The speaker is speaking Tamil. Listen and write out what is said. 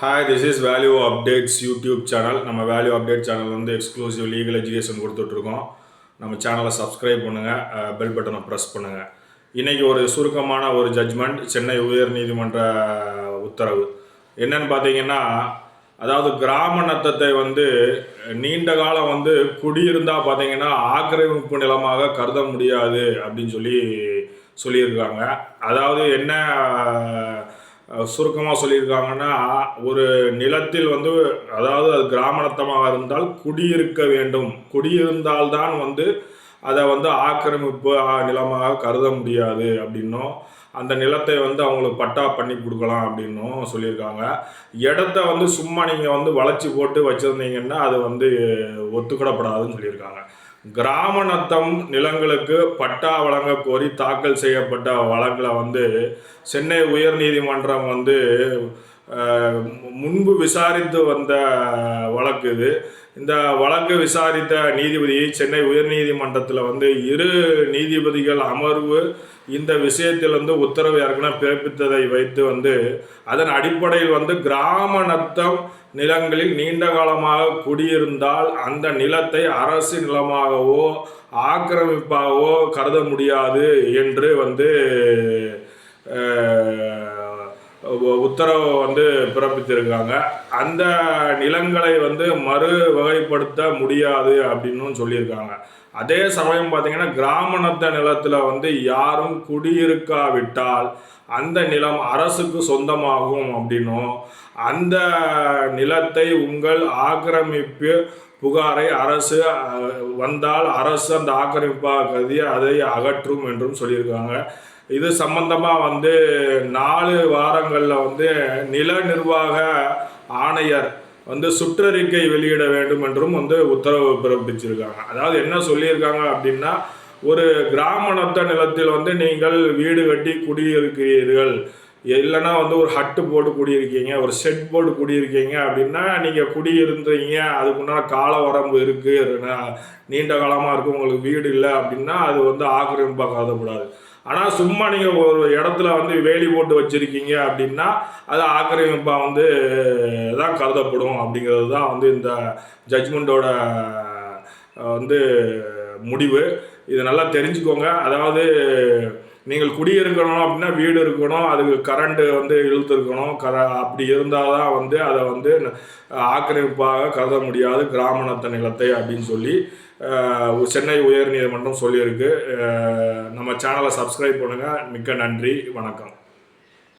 Hi this is value updates YouTube channel நம்ம வேல்யூ அப்டேட் சேனல் வந்து எக்ஸ்க்ளூசிவ் லீகல் எஜுகேஷன் கொடுத்துட்ருக்கோம். நம்ம சேனலை சப்ஸ்கிரைப் பண்ணுங்கள் பெல் பட்டனை ப்ரெஸ் பண்ணுங்கள் இன்றைக்கி ஒரு சுருக்கமான ஒரு ஜட்ஜ்மெண்ட் சென்னை உயர் நீதிமன்ற உத்தரவு. என்னன்னு பார்த்தீங்கன்னா அதாவது கிராம நத்தத்தை வந்து நீண்ட காலம் வந்து குடியிருந்தால் பார்த்தீங்கன்னா ஆக்கிரமிப்பு நிலமாக கருத முடியாது அப்படின்னு சொல்லி சொல்லியிருக்காங்க. அதாவது என்ன சுருக்கமாக சொல்லியிருக்காங்கன்னா ஒரு நிலத்தில் வந்து அதாவது அது கிராமணத்தமாக இருந்தால் குடியிருக்க வேண்டும். குடியிருந்தால்தான் வந்து அதை வந்து ஆக்கிரமிப்பு நிலமாக கருத முடியாது அப்படின்னும். அந்த நிலத்தை வந்து அவங்களுக்கு பட்டா பண்ணி கொடுக்கலாம் அப்படின்னும் சொல்லியிருக்காங்க. இடத்த வந்து சும்மா நீங்கள் வந்து வளைச்சி போட்டு வச்சுருந்தீங்கன்னா அது வந்து ஒத்துக்கிடப்படாதுன்னு சொல்லியிருக்காங்க. கிராமநத்தம் நிலங்களுக்கு பட்டா வழங்க கோரி தாக்கல் செய்யப்பட்ட வழக்கில் வந்து சென்னை உயர்நீதிமன்றம் வந்து முன்பு விசாரித்து வந்த வழக்கு இது. இந்த வழக்கு விசாரித்த நீதிபதியை சென்னை உயர்நீதிமன்றத்தில் வந்து இரு நீதிபதிகள் அமர்வு இந்த விஷயத்தில் வந்து உத்தரவு ஏற்கனவே பிறப்பித்ததை வைத்து வந்து அதன் அடிப்படையில் வந்து கிராம நத்தம் நிலங்களில் நீண்ட காலமாக குடியிருந்தால் அந்த நிலத்தை அரசு நிலமாகவோ ஆக்கிரமிப்பாகவோ கருத முடியாது என்று வந்து உத்தரவு வந்து பிறப்பித்திருக்காங்க. அந்த நிலங்களை வந்து மறு வகைப்படுத்த முடியாது அப்படின்னும் சொல்லியிருக்காங்க. அதே சமயம் பார்த்தீங்கன்னா கிராமணத்த நிலத்தில் வந்து யாரும் குடியிருக்காவிட்டால் அந்த நிலம் அரசுக்கு சொந்தமாகும் அப்படின்னும் அந்த நிலத்தை உங்கள் ஆக்கிரமிப்பு புகாரை அரசு வந்தால் அரசு அந்த ஆக்கிரமிப்பாக கருதி அதை அகற்றும் என்றும் சொல்லியிருக்காங்க. இது சம்பந்தமாக வந்து நாலு வாரங்களில் வந்து நில நிர்வாக ஆணையர் வந்து சுற்றறிக்கை வெளியிட வேண்டும் என்றும் வந்து உத்தரவு பிறப்பிச்சிருக்காங்க. அதாவது என்ன சொல்லியிருக்காங்க அப்படின்னா ஒரு கிராமணத்த நிலத்தில் வந்து நீங்கள் வீடு கட்டி குடியிருக்கிறீர்கள். இல்லைன்னா வந்து ஒரு ஹட்டு போட்டு குடியிருக்கீங்க ஒரு செட் போட்டு குடியிருக்கீங்க அப்படின்னா நீங்கள் குடியிருந்தீங்க அதுக்குண்டான கால வரம்பு இருக்குது நீண்ட காலமாக இருக்குது உங்களுக்கு வீடு இல்லை அப்படின்னா அது வந்து ஆக்கிரமிப்பாக கருதப்படாது ஆனால் சும்மா நீங்கள் ஒரு இடத்துல வந்து வேலி போட்டு வச்சுருக்கீங்க அப்படின்னா அது ஆக்கிரமிப்பாக வந்து தான் கருதப்படும் அப்படிங்கிறது தான் வந்து இந்த ஜட்ஜ்மெண்ட்டோட வந்து முடிவு. இது நல்லா தெரிஞ்சுக்கோங்க. அதாவது நீங்கள் குடியிருக்கணும் அப்படின்னா வீடு இருக்கணும் அதுக்கு கரண்ட்டு வந்து இழுத்துருக்கணும். கர அப்படி இருந்தால் தான் வந்து அதை வந்து ஆக்கிரமிப்பாக கருத முடியாது கிராமணத்த நிலத்தை அப்படின்னு சொல்லி சென்னை உயர்நீதிமன்றம் சொல்லியிருக்கு. நம்ம சேனலை சப்ஸ்கிரைப் பண்ணுங்கள் மிக்க நன்றி. வணக்கம்.